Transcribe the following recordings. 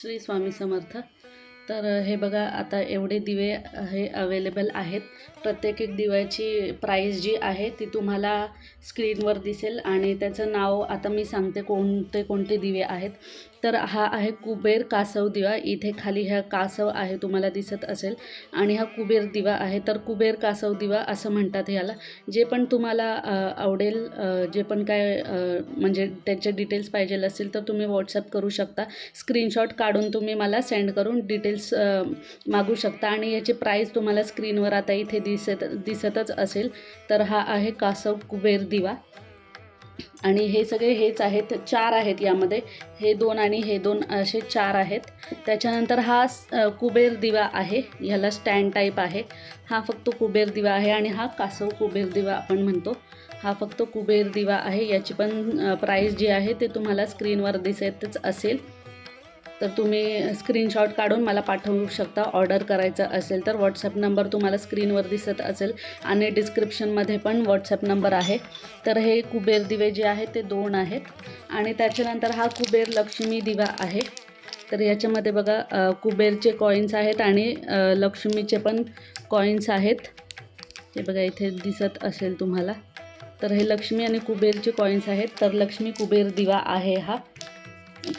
श्री स्वामी समर्थ. तर हे बघा आता एवढे दिवे हे अवेलेबल आहेत. प्रत्येक एक दिव्याची प्राईस जी आहे ती तुम्हाला स्क्रीनवर दिसेल आणि त्याचं नाव आता मी सांगते कोणते कोणते दिवे आहेत. तर हा आहे कुबेर कासव दिवा. इथे खाली ह्या कासव आहे तुम्हाला दिसत असेल. आणि हा कुबेर दिवा आहे. तर कुबेर कासव दिवा असं म्हणतात ह्याला जे पण तुम्हाला आवडेल जे पण काय म्हणजे त्याचे डिटेल्स पाहिजे असेल तर तुम्ही व्हॉट्सअप करू शकता. स्क्रीनशॉट काढून तुम्ही मला सेंड करून डिटेल्स मागू शकता. आणि याची प्राईस तुम्हाला स्क्रीनवर आता इथे दिसत दिसतच असेल. तर हा आहे कासव कुबेर दिवा. आणि हे सगळे हेच आहेत चार आहेत यामध्ये. हे दोन आणि हे दोन असे चार आहेत. त्याच्यानंतर हा कुबेर दिवा आहे. ह्याला स्टँड टाईप आहे. हा फक्त कुबेर दिवा आहे आणि हा कासव कुबेर दिवा आपण म्हणतो. हा फक्त कुबेर दिवा आहे. याची पण प्राईस जी आहे ते तुम्हाला स्क्रीनवर दिसतच असेल. तर तुम्ही स्क्रीनशॉट काढून मला पाठवू शकता. ऑर्डर करायचं असेल तर व्हॉट्सअप नंबर तुम्हाला स्क्रीनवर दिसत असेल. आणि डिस्क्रिप्शनमध्ये पण व्हॉट्सअप नंबर आहे. तर हे कुबेर दिवे जे आहेत ते दोन आहेत. आणि त्याच्यानंतर हा कुबेर लक्ष्मी दिवा आहे. तर याच्यामध्ये बघा कुबेरचे कॉईन्स आहेत आणि लक्ष्मीचे पण कॉईन्स आहेत. हे बघा इथे दिसत असेल तुम्हाला. तर हे लक्ष्मी आणि कुबेरचे कॉईन्स आहेत. तर लक्ष्मी कुबेर दिवा आहे हा.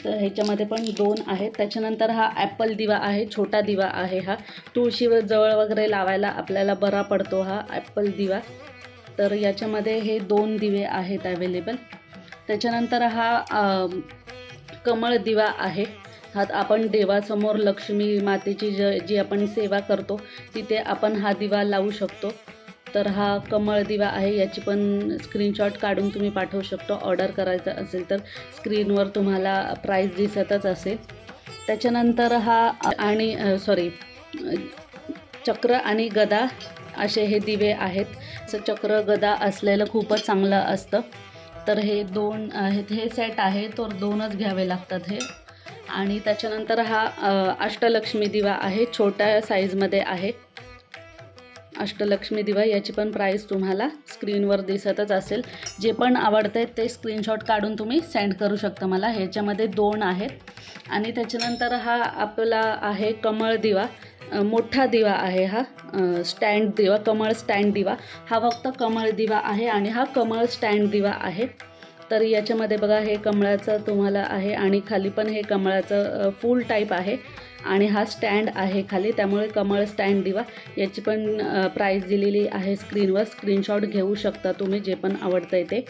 तर ह्याच्यामध्ये पण दोन आहेत. त्याच्यानंतर हा ॲपल दिवा आहे छोटा दिवा आहे हा. तुळशीवर जवळ वगैरे लावायला आपल्याला बरा पडतो हा ॲपल दिवा. तर याच्यामध्ये हे दोन दिवे आहेत अवेलेबल त्याच्यानंतर हा कमळ दिवा आहे. हा आपण देवासमोर लक्ष्मी मातेची ज जी आपण सेवा करतो तिथे आपण हा दिवा लावू शकतो. तर हा कमळ दिवा आहे याची पण स्क्रीनशॉट काढून तुम्ही पाठवू शकतो. ऑर्डर करायचं असेल तर स्क्रीनवर तुम्हाला प्राईस दिसतच असेल. त्याच्यानंतर हा आणि सॉरी चक्र आणि गदा असे हे दिवे आहेत. असं चक्र गदा असलेलं खूपच चांगलं असतं. तर हे दोन आहेत हे सेट आहे तर दोनच घ्यावे लागतात हे. आणि त्याच्यानंतर हा अष्टलक्ष्मी दिवा आहे छोट्या साईजमध्ये आहे. अष्टलक्ष्मी दिवा याची पण प्राईस तुम्हाला स्क्रीनवर दिसतच असेल. जे पण आवडते ते स्क्रीनशॉट काढून तुम्ही सेंड करू शकता मला. ह्याच्यामध्ये दोन आहेत. आणि त्याच्यानंतर हा आपला आहे कमळ दिवा. मोठा दिवा आहे हा. स्टँड दिवा कमळ स्टँड दिवा. हा फक्त कमळ दिवा आहे आणि हा कमळ स्टँड दिवा आहे. तर याच्यामध्ये बघा हे कमळाचं तुम्हाला आहे आणि खाली पण हे कमळाचं फुल टाईप आहे आणि हा स्टँड आहे खाली. त्यामुळे कमळ स्टँड दिवा. याची पण प्राईस दिलेली आहे स्क्रीनवर स्क्रीनशॉट घेऊ शकता तुम्ही जे पण आवडतं आहे ते.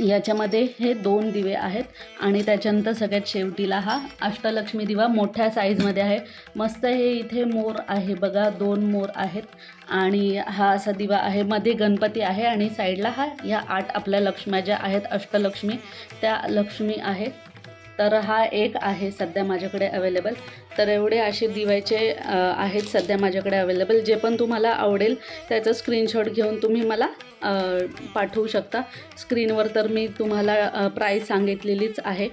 याच्यामध्ये हे दोन दिवे आहेत आणि त्याच्यानंतर सगळ्यात शेवटीला हा अष्टलक्ष्मी दिवा मोठ्या साईजमध्ये आहे. मस्त हे इथे मोर आहे बघा दोन मोर आहेत आणि हा असा दिवा आहे. मध्ये गणपती आहे आणि साईडला हा या आठ आपल्या लक्ष्म्या ज्या आहेत अष्टलक्ष्मी. त्या लक्ष्मी आहेत तर हा एक आहे सध्या माझ्याकडे अवेलेबल तर एवढे असे दिवायचे आहेत सध्या माझ्याकडे अवेलेबल जे पण तुम्हाला आवडेल त्याचं स्क्रीनशॉट घेऊन तुम्ही मला पाठवू शकता. स्क्रीनवर तर मी तुम्हाला प्राईस सांगितलेलीच आहे.